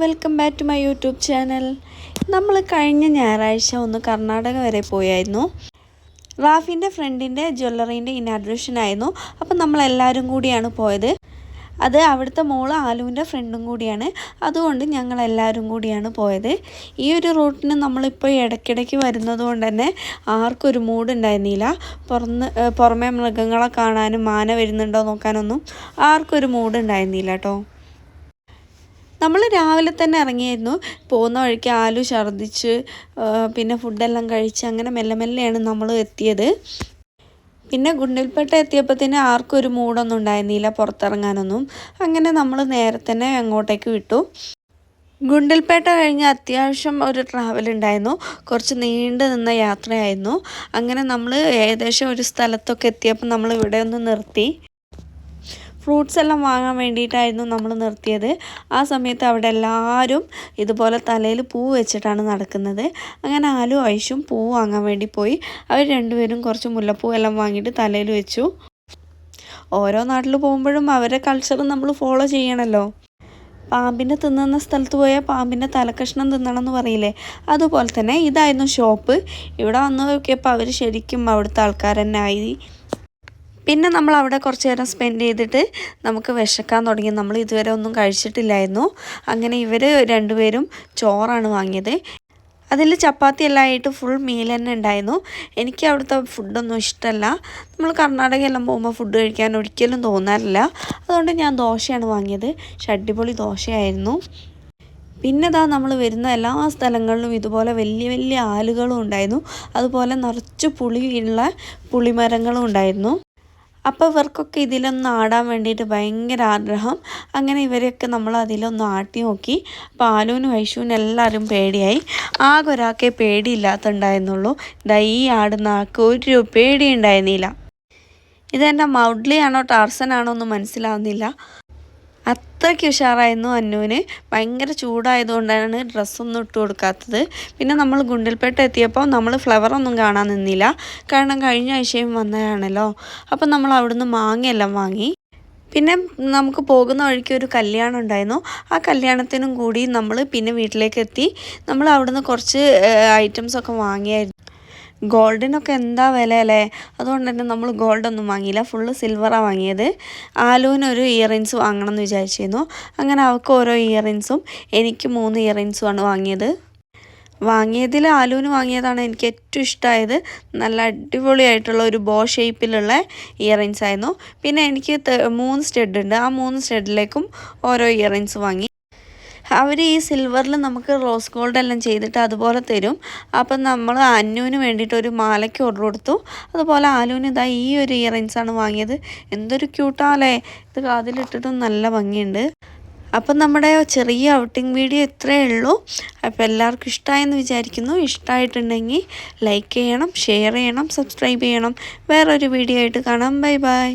Back to my YouTube channel. നമ്മൾ കഴിഞ്ഞ ഞായറാഴ്ച ഒന്ന് കർണാടക വരെ പോയായിരുന്നു. റാഫിന്റെ ഫ്രണ്ടിന്റെ ജ്വല്ലറീന്റെ ഇനാഗ്രേഷൻ ആയിരുന്നു. അപ്പം നമ്മളെല്ലാവരും കൂടിയാണ് പോയത്. അത് അവിടുത്തെ മോൾ ആലുവിന്റെ ഫ്രണ്ടും കൂടിയാണ്. അതുകൊണ്ട് ഞങ്ങൾ എല്ലാവരും കൂടിയാണ് പോയത്. ഈ ഒരു റൂട്ടിന് നമ്മളിപ്പോൾ ഇടയ്ക്കിടയ്ക്ക് വരുന്നത് കൊണ്ട് തന്നെ ആർക്കൊരു മൂഡ് ഉണ്ടായിരുന്നില്ല പുറന്ന് പുറമേ മൃഗങ്ങളെ കാണാനും മാന വരുന്നുണ്ടോ നോക്കാനൊന്നും ആർക്കൊരു മൂഡ് ഉണ്ടായിരുന്നില്ല കേട്ടോ നമ്മൾ രാവിലെ തന്നെ ഇറങ്ങിയായിരുന്നു. പോകുന്ന വഴിക്ക് ആലു ഛർദ്ദിച്ച് പിന്നെ ഫുഡെല്ലാം കഴിച്ച് അങ്ങനെ മെല്ലെ മെല്ലെയാണ് നമ്മൾ എത്തിയത്. പിന്നെ ഗുണ്ടിൽപ്പേട്ട എത്തിയപ്പോഴത്തേന് ആർക്കും ഒരു മൂടൊന്നും ഉണ്ടായിരുന്നില്ല പുറത്തിറങ്ങാനൊന്നും. അങ്ങനെ നമ്മൾ നേരത്തന്നെ തന്നെ അങ്ങോട്ടേക്ക് വിട്ടു. ഗുണ്ടിൽപ്പേട്ട കഴിഞ്ഞ് അത്യാവശ്യം ഒരു ട്രാവൽ ഉണ്ടായിരുന്നു. കുറച്ച് നീണ്ടു നിന്ന യാത്രയായിരുന്നു. അങ്ങനെ നമ്മൾ ഏകദേശം ഒരു സ്ഥലത്തൊക്കെ എത്തിയപ്പോൾ നമ്മൾ ഇവിടെ ഒന്ന് നിർത്തി. ഫ്രൂട്ട്സ് എല്ലാം വാങ്ങാൻ വേണ്ടിയിട്ടായിരുന്നു നമ്മൾ നിർത്തിയത്. ആ സമയത്ത് അവിടെ എല്ലാവരും ഇതുപോലെ തലയിൽ പൂ വെച്ചിട്ടാണ് നടക്കുന്നത്. അങ്ങനെ ആലു ഐഷും പൂ വാങ്ങാൻ വേണ്ടി പോയി. അവർ രണ്ടുപേരും കുറച്ച് മുല്ലപ്പൂ എല്ലാം വാങ്ങിയിട്ട് തലയിൽ വെച്ചു. ഓരോ നാട്ടിൽ പോകുമ്പോഴും അവരെ കൾച്ചർ നമ്മൾ ഫോളോ ചെയ്യണമല്ലോ പാമ്പിനെ തിന്നുന്ന സ്ഥലത്ത് പോയാൽ പാമ്പിന്റെ തലക്കഷ്ണം തിന്നണം എന്ന് പറയില്ലേ? അതുപോലെ തന്നെ ഇതായിരുന്നു ഷോപ്പ് ഇവിടെ വന്ന് നോക്കിയപ്പോൾ അവർ ശരിക്കും അവിടുത്തെ ആൾക്കാർ തന്നെ ആയി. പിന്നെ നമ്മൾ അവിടെ കുറച്ച് നേരം സ്പെൻഡ് ചെയ്തിട്ട് നമുക്ക് വിശക്കാൻ തുടങ്ങി. നമ്മൾ ഇതുവരെ ഒന്നും കഴിച്ചിട്ടില്ലായിരുന്നു. അങ്ങനെ ഇവർ രണ്ടുപേരും ചോറാണ് വാങ്ങിയത്. അതിൽ ചപ്പാത്തി എല്ലാം ആയിട്ട് ഫുൾ മീൽ തന്നെ ഉണ്ടായിരുന്നു. എനിക്ക് അവിടുത്തെ ഫുഡൊന്നും ഇഷ്ടമല്ല. നമ്മൾ കർണാടകയെല്ലാം പോകുമ്പോൾ ഫുഡ് കഴിക്കാൻ ഒരിക്കലും തോന്നാറില്ല. അതുകൊണ്ട് ഞാൻ ദോശയാണ് വാങ്ങിയത്. ഷഡ്ഡിപൊളി ദോശയായിരുന്നു. പിന്നെ ഇതാ നമ്മൾ വരുന്ന എല്ലാ സ്ഥലങ്ങളിലും ഇതുപോലെ വലിയ വലിയ ആലുകളും ഉണ്ടായിരുന്നു. അതുപോലെ നിറച്ച് പുളിയുള്ള പുളിമരങ്ങളും ഉണ്ടായിരുന്നു. അപ്പോൾ ഇവർക്കൊക്കെ ഇതിലൊന്ന് ആടാൻ വേണ്ടിയിട്ട് ഭയങ്കര ആഗ്രഹം. അങ്ങനെ ഇവരെയൊക്കെ നമ്മൾ അതിലൊന്ന് ആട്ടി നോക്കി. അപ്പോൾ ആലുവിനും ഐഷുവിനും എല്ലാവരും പേടിയായി. ആകെ ഒരാൾക്കേ പേടിയില്ലാത്തുണ്ടായിരുന്നുള്ളൂ. ഇതാ ഈ ആടുന്ന ആൾക്ക് ഒരു പേടി ഉണ്ടായിരുന്നില്ല ഇതെന്റെ മൗഡ്ലിയാണോ ടാർസനാണോ ഒന്നും മനസ്സിലാവുന്നില്ല. അത്രയ്ക്ക് ഉഷാറായിരുന്നു അന്നുവിന് ഭയങ്കര ചൂടായതുകൊണ്ടാണ് ഡ്രസ്സൊന്നും ഇട്ട് കൊടുക്കാത്തത്. പിന്നെ നമ്മൾ ഗുണ്ടിൽപ്പേട്ട എത്തിയപ്പോൾ നമ്മൾ ഫ്ലവറൊന്നും കാണാൻ നിന്നില്ല. കാരണം കഴിഞ്ഞ ആഴ്ചയും വന്നതാണല്ലോ. അപ്പം നമ്മൾ അവിടുന്ന് മാങ്ങയെല്ലാം വാങ്ങി. പിന്നെ നമുക്ക് പോകുന്ന വഴിക്ക് ഒരു കല്യാണം ഉണ്ടായിരുന്നു. ആ കല്യാണത്തിനും കൂടി നമ്മൾ പിന്നെ വീട്ടിലേക്ക് എത്തി. നമ്മൾ അവിടുന്ന് കുറച്ച് ഐറ്റംസൊക്കെ വാങ്ങിയായിരുന്നു. ഗോൾഡിനൊക്കെ എന്താ വില അല്ലേ അതുകൊണ്ട് തന്നെ നമ്മൾ ഗോൾഡൊന്നും വാങ്ങിയില്ല. ഫുള്ള് സിൽവറാണ് വാങ്ങിയത്. ആലുവിനൊരു ഇയറിങ്സ് വാങ്ങണം എന്ന് വിചാരിച്ചിരുന്നു. അങ്ങനെ അവൾക്ക് ഓരോ ഇയറിങ്സും എനിക്ക് മൂന്ന് ഇയറിങ്സുമാണ് വാങ്ങിയത്. വാങ്ങിയതിൽ ആലുവിന് വാങ്ങിയതാണ് എനിക്ക് ഏറ്റവും ഇഷ്ടമായത്. നല്ല അടിപൊളിയായിട്ടുള്ള ഒരു ബോ ഷേപ്പിലുള്ള ഇയറിങ്സ് ആയിരുന്നു. പിന്നെ എനിക്ക് മൂന്ന് സ്റ്റെഡ് ഉണ്ട്. ആ മൂന്ന് സ്റ്റെഡിലേക്കും ഓരോ ഇയറിങ്സ് വാങ്ങി. അവർ ഈ സിൽവറിൽ നമുക്ക് റോസ് ഗോൾഡ് എല്ലാം ചെയ്തിട്ട് അതുപോലെ തരും. അപ്പം നമ്മൾ അന്നുവിന് വേണ്ടിയിട്ട് ഒരു മാലയ്ക്ക് ഓർഡർ കൊടുത്തു. അതുപോലെ ആലുവിന് ഇതാ ഈ ഒരു ഇയറിങ്സ് ആണ് വാങ്ങിയത്. എന്തൊരു ക്യൂട്ടാലേ ഇത് കാതിലിട്ടിട്ടും നല്ല ഭംഗിയുണ്ട്. അപ്പം നമ്മുടെ ചെറിയ ഔട്ടിംഗ് വീഡിയോ ഇത്രയേ ഉള്ളൂ. അപ്പോൾ എല്ലാവർക്കും ഇഷ്ടമായെന്ന് വിചാരിക്കുന്നു. ഇഷ്ടമായിട്ടുണ്ടെങ്കിൽ ലൈക്ക് ചെയ്യണം ഷെയർ ചെയ്യണം സബ്സ്ക്രൈബ് ചെയ്യണം. വേറൊരു വീഡിയോ ആയിട്ട് കാണാം. Bye bye